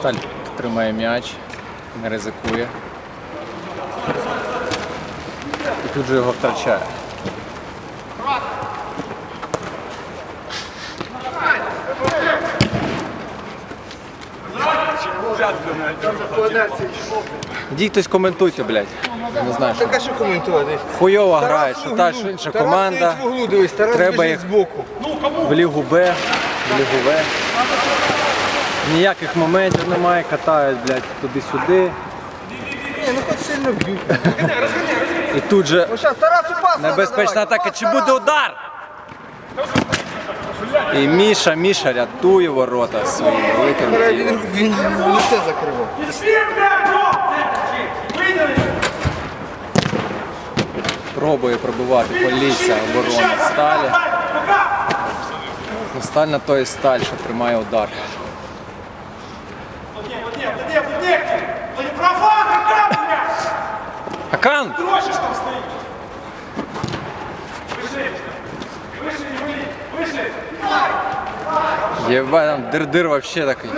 Сталь тримає м'яч, не ризикує. І тут же його втрачає. Ідіть хтось коментуйте, блядь. Не знаю, що Так що коментувати? хуйово грає, що та що інша Тарас команда. стоїть в углу, дивись, Тарас Треба біжить їх- збоку. в Лігу Б, в Лігу В. Ніяких моментів немає, катають, блядь, туди-сюди. Ні, ну хоч сильно б'ють. І тут же Ну зараз Тарасу пас надо небезпечна давати. атака. Пас Чи буде Тарасу. удар? І Міша, Міша рятує ворота своїм великим Він, тілом. він лице закривав. Пробує пробивати Полісся оборони сталі. Ну, Сталь на то і сталь, що тримає удар. Акан! Єба, там дир-дир вообще такий.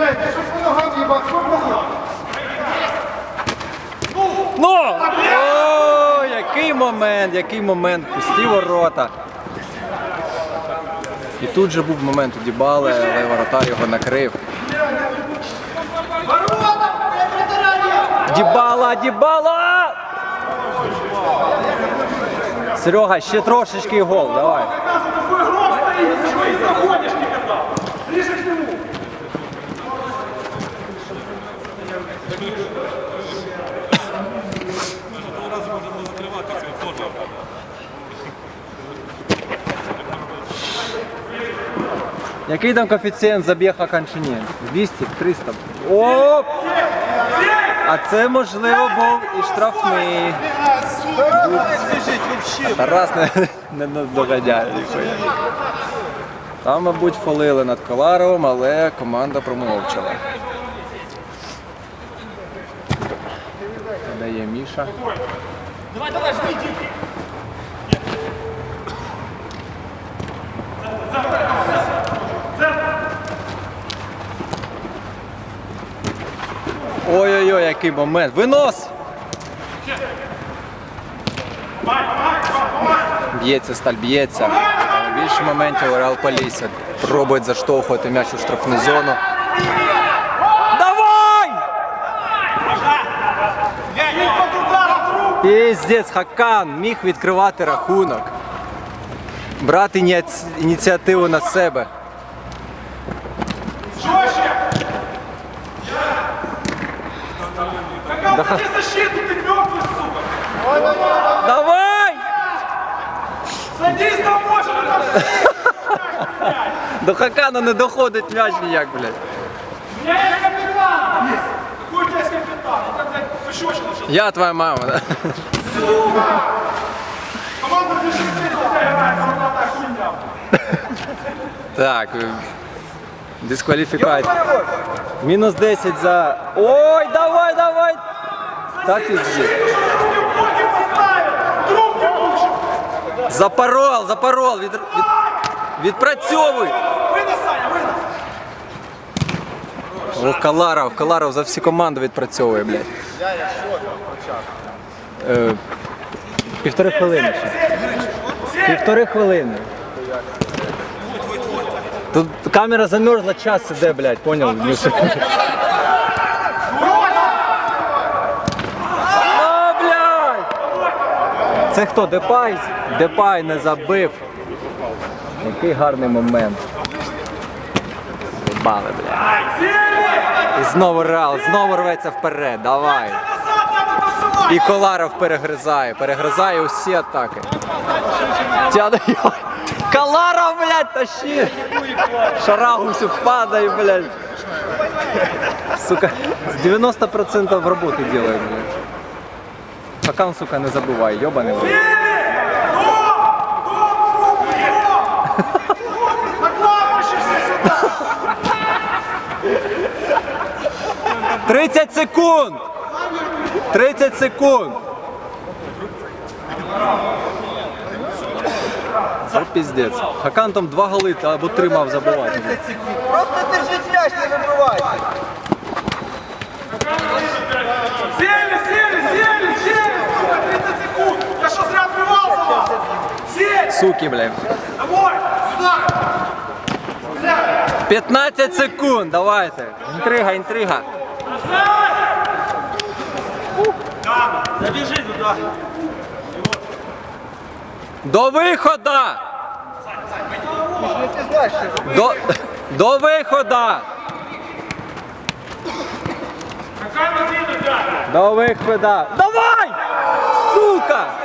Ну! О, який момент, який момент, пусті ворота. І тут же був момент у Дібали, але воротар його накрив. Дібала, Дібала! Серега, ще трошечки гол, давай. Який там коефіцієнт забіга Канчині? 200, 300. Оп! А це можливо був і штрафний. Тарас не, не ніхуя. Там, мабуть, фолили над Коларовим, але команда промовчала. Дає Міша. Ой-ой-ой, який момент. Винос! Б'ється, сталь б'ється. Більше моментів Реал Полісся. Пробують заштовхувати м'яч у штрафну зону. Давай! Піздець, Хакан міг відкривати рахунок. Брати ініціативу на себе. Да ходи защиту, ты мертвый, сука! Давай! Садись домой, что ты там сидишь? До Хакана не доходить м'яч ніяк, блядь. У меня есть капитан! Какой у тебя есть капитан? Это, блядь, пощечина сейчас. Я твоя мама, да? Команда бежит, здесь такая играет, вот такая хуйня. Так. е, Дискваліфікація. Мінус 10 за. Ой, давай, давай! Так і здесь. Ты ноги поставил! Друг не лучше! Запорол, запорол! Від... Від... Відпрацьовуй! Вынос, Саня, вынос! Ох, Каларов, Каларов за всі команди відпрацьовує, блядь. Е, півтори хвилини ще. Півтори хвилини. Тут камера замерзла, час іде, блядь, поняв? Міша? Це хто? Депай? Депай не забив. Який гарний момент. Бали, блядь. І знову Реал, знову рветься вперед, давай. І Коларов перегризає, перегризає усі атаки. Тяне його. Коларов, блядь, тащи! Шарагусю падає, блядь. Сука, з 90% роботи делает, блядь. Хакан, сука, не забувай, йобаний. 30 секунд! 30 секунд! Це піздець. Хакан там два голи або три мав забивати. Просто держіть м'яч, не вибивайте. Суки, блядь. 15 секунд, давайте. Інтрига, інтрига. Забежи туда. До що До, до дядя? До виходу! Давай! Сука!